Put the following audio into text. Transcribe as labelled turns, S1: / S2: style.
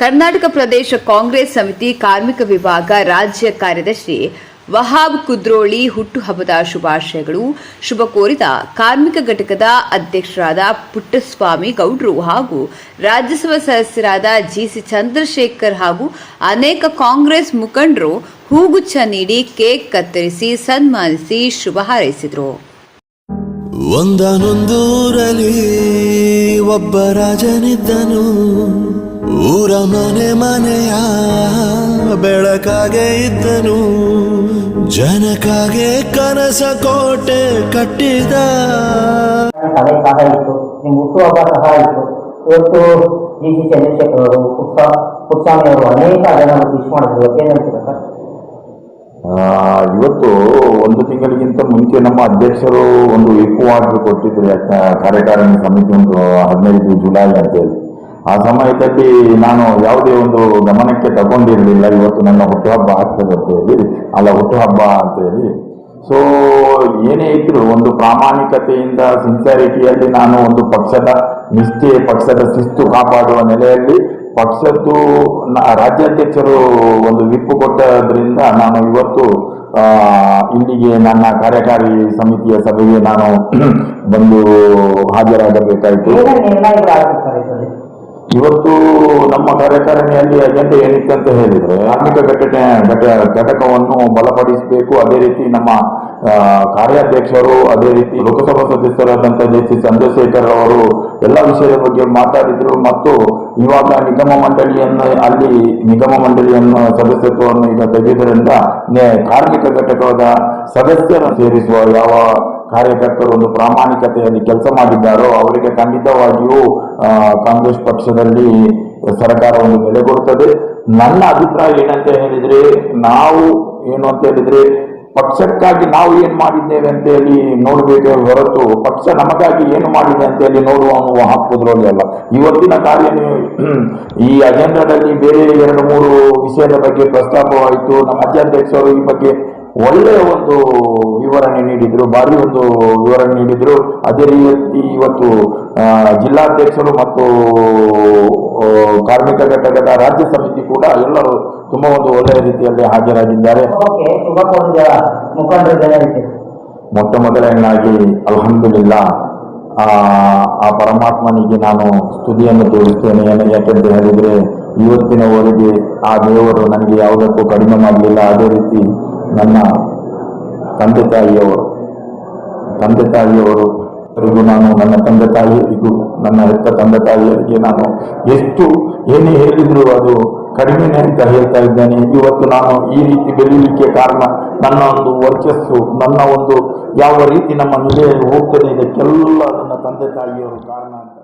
S1: ಕರ್ನಾಟಕ ಪ್ರದೇಶ ಕಾಂಗ್ರೆಸ್ ಸಮಿತಿ ಕಾರ್ಮಿಕ ವಿಭಾಗ ರಾಜ್ಯ ಕಾರ್ಯದರ್ಶಿ ವಹಾಬ್ ಕುದ್ರೋಳಿ ಹುಟ್ಟುಹಬ್ಬದ ಶುಭಾಶಯಗಳು. ಶುಭ ಕೋರಿದ ಕಾರ್ಮಿಕ ಘಟಕದ ಅಧ್ಯಕ್ಷರಾದ ಪುಟ್ಟಸ್ವಾಮಿ ಗೌಡ್ರು ಹಾಗೂ ರಾಜ್ಯಸಭಾ ಸದಸ್ಯರಾದ ಜಿಸಿ ಚಂದ್ರಶೇಖರ್ ಹಾಗೂ ಅನೇಕ ಕಾಂಗ್ರೆಸ್ ಮುಖಂಡರು ಹೂಗುಚ್ಛ ನೀಡಿ ಕೇಕ್ ಕತ್ತರಿಸಿ ಸನ್ಮಾನಿಸಿ ಶುಭ ಹಾರೈಸಿದರು.
S2: ಒಂದನೊಂದೂರಲ್ಲಿ ಒಬ್ಬ ರಾಜನಿದ್ದನು. ಊರ ಮನೆ ಮನೆಯ ಬೆಳಕಾಗೆ ಇದ್ದನು. ಜನಕಾಗೆ ಕನಸ ಕೋಟೆ ಕಟ್ಟಿದ.
S3: ಸಭೆ ಸಹ ಇತ್ತು ನಿಮ್ಮ ಹುಟ್ಟುಹಬ್ಬ ಸಹ ಇತ್ತು. ಇವತ್ತು ಜಿ ಸಿ ಚಂದ್ರಶೇಖರ್ ಅವರು ಪುಟ್ಸ ಪುಟ್ಸ್ವಾಮಿ ಅವರು ಅನೇಕ ಜನ ವಿಶ್ ಮಾಡಿದ್ರು. ಏನು ಹೇಳ್ತೀರಾ ಸರ್?
S4: ಆ, ಇವತ್ತು ಒಂದು ತಿಂಗಳಿಗಿಂತ ಮುಂಚೆ ನಮ್ಮ ಅಧ್ಯಕ್ಷರು ಒಂದು ಆರ್ಡರ್ ಕೊಟ್ಟಿದ್ರು ಯಾಕ- ಕಾರ್ಯಕಾರಿಣಿ ಸಮಿತಿ ಒಂದು ಹದಿನೈದು ಜುಲೈ ಅಂತೇಳಿ ಆ ಸಮಯದಲ್ಲಿ ನಾನು ಯಾವುದೇ ಒಂದು ಗಮನಕ್ಕೆ ತಗೊಂಡಿರಲಿಲ್ಲ. ಇವತ್ತು ನನ್ನ ಹುಟ್ಟುಹಬ್ಬ ಆಗ್ತದೆ ಅಂತ ಹೇಳಿ, ಅಲ್ಲ ಹುಟ್ಟುಹಬ್ಬ ಅಂತ ಹೇಳಿ. ಸೊ ಏನೇ ಇದ್ರು ಒಂದು ಪ್ರಾಮಾಣಿಕತೆಯಿಂದ ಸಿನ್ಸಿಯಾರಿಟಿಯಲ್ಲಿ ನಾನು ಒಂದು ಪಕ್ಷದ ನಿಷ್ಠೆ, ಪಕ್ಷದ ಶಿಸ್ತು ಕಾಪಾಡುವ ನೆಲೆಯಲ್ಲಿ ಪಕ್ಷದ್ದು ರಾಜ್ಯಾಧ್ಯಕ್ಷರು ಒಂದು ವಿಪ್ಪು ಕೊಟ್ಟದ್ರಿಂದ ನಾನು ಇವತ್ತು ಇಲ್ಲಿಗೆ ನನ್ನ ಕಾರ್ಯಕಾರಿ ಸಮಿತಿಯ ಸಭೆಗೆ ನಾನು ಬಂದು ಹಾಜರಾಗಬೇಕಾಯಿತು. ಇವತ್ತು ನಮ್ಮ ಕಾರ್ಯಕಾರಿಣಿಯಲ್ಲಿ ಅಜೆಂಡೆ ಏನಿತ್ತು ಅಂತ ಹೇಳಿದ್ರೆ ಕಾರ್ಮಿಕ ಘಟನೆ, ಘಟ, ಘಟಕವನ್ನು ಬಲಪಡಿಸಬೇಕು. ಅದೇ ರೀತಿ ನಮ್ಮ ಕಾರ್ಯಾಧ್ಯಕ್ಷರು, ಅದೇ ರೀತಿ ಲೋಕಸಭಾ ಸದಸ್ಯರಾದಂಥ ಜೆ ಸಿ ಚಂದ್ರಶೇಖರ್ ಅವರು ಎಲ್ಲ ವಿಷಯದ ಬಗ್ಗೆ ಮಾತಾಡಿದ್ರು. ಮತ್ತು ಇವಾಗ ನಿಗಮ ಮಂಡಳಿಯನ್ನು, ಅಲ್ಲಿ ನಿಗಮ ಮಂಡಳಿಯನ್ನು ಸದಸ್ಯತ್ವವನ್ನು ಈಗ ತೆಗೆಯುವುದರಿಂದ ಕಾರ್ಮಿಕ ಘಟಕದ ಸದಸ್ಯರನ್ನು ಸೇರಿಸುವ ಯಾವ ಕಾರ್ಯಕರ್ತರು ಒಂದು ಪ್ರಾಮಾಣಿಕತೆಯಲ್ಲಿ ಕೆಲಸ ಮಾಡಿದ್ದಾರೋ, ಅವರಿಗೆ ಖಂಡಿತವಾಗಿಯೂ ಕಾಂಗ್ರೆಸ್ ಪಕ್ಷದಲ್ಲಿ ಸರ್ಕಾರ ಒಂದು ಬೆಲೆ ಕೊಡುತ್ತದೆ ನನ್ನ ಅಭಿಪ್ರಾಯ ಏನಂತ ಹೇಳಿದ್ರೆ, ನಾವು ಏನು ಅಂತ ಹೇಳಿದ್ರೆ, ಪಕ್ಷಕ್ಕಾಗಿ ನಾವು ಏನ್ ಮಾಡಿದ್ದೇವೆ ಅಂತ ಹೇಳಿ ನೋಡಬೇಕೇ ಹೊರತು, ಪಕ್ಷ ನಮಗಾಗಿ ಏನು ಮಾಡಿದೆ ಅಂತ ಹೇಳಿ ನೋಡುವ ಹಾಕುವುದ್ರಲ್ಲಿ ಅಲ್ಲ. ಇವತ್ತಿನ ಕಾರ್ಯ ಈ ಅಜೆಂಡಾದಲ್ಲಿ ಬೇರೆ ಎರಡು ಮೂರು ವಿಷಯದ ಬಗ್ಗೆ ಪ್ರಸ್ತಾಪವಾಯಿತು. ನಮ್ಮ ರಾಜ್ಯಾಧ್ಯಕ್ಷರು ಈ ಬಗ್ಗೆ ಒಳ್ಳೆಯ ಒಂದು ವಿವರಣೆ ನೀಡಿದ್ರು ಭಾರಿ ಒಂದು ವಿವರಣೆ ನೀಡಿದ್ರು. ಅದೇ ರೀತಿ ಇವತ್ತು ಜಿಲ್ಲಾಧ್ಯಕ್ಷರು ಮತ್ತು ಕಾರ್ಮಿಕ ಘಟಕದ ರಾಜ್ಯ ಸಮಿತಿ ಕೂಡ ಎಲ್ಲರೂ ತುಂಬಾ ಒಂದು ಒಳ್ಳೆಯ ರೀತಿಯಲ್ಲಿ ಹಾಜರಾಗಿದ್ದಾರೆ. ಮೊಟ್ಟ ಮೊದಲನೇದಾಗಿ ಅಲ್ಹಮ್ದುಲಿಲ್ಲ ಆ ಆ ಪರಮಾತ್ಮನಿಗೆ ನಾನು ಸ್ತುತಿಯನ್ನು ತೋರಿಸ್ತೇನೆ. ಯಾಕೆಂತ ಹೇಳಿದ್ರೆ ಇವತ್ತಿನವರೆಗೆ ಆ ದೇವರು ನನಗೆ ಯಾವುದಕ್ಕೂ ಕಡಿಮೆ ಮಾಡಲಿಲ್ಲ. ಅದೇ ರೀತಿ ನನ್ನ ತಂದೆ ತಾಯಿಯವರು. ತಂದೆ ತಾಯಿಯವರು, ಅವರಿಗೂ ನಾನು ನನ್ನ ತಂದೆ ತಾಯಿಯರಿಗೂ, ನನ್ನ ಹೆತ್ತ ತಂದೆ ತಾಯಿಯರಿಗೆ ನಾನು ಎಷ್ಟು ಏನೇ ಹೇಳಿದ್ರು ಅದು ಕಡಿಮೆನೆ ಅಂತ ಹೇಳ್ತಾ ಇದ್ದೇನೆ. ಇವತ್ತು ನಾನು ಈ ರೀತಿ ಬೆಳೀಲಿಕ್ಕೆ ಕಾರಣ ನನ್ನ ಒಂದು ವರ್ಚಸ್ಸು, ನನ್ನ ಒಂದು ಯಾವ ರೀತಿ ನಮ್ಮ ನಿಲೆ ಹೋಗ್ತದೆ ಇದಕ್ಕೆಲ್ಲ ನನ್ನ ತಂದೆ ತಾಯಿಯವರು ಕಾರಣ ಅಂತ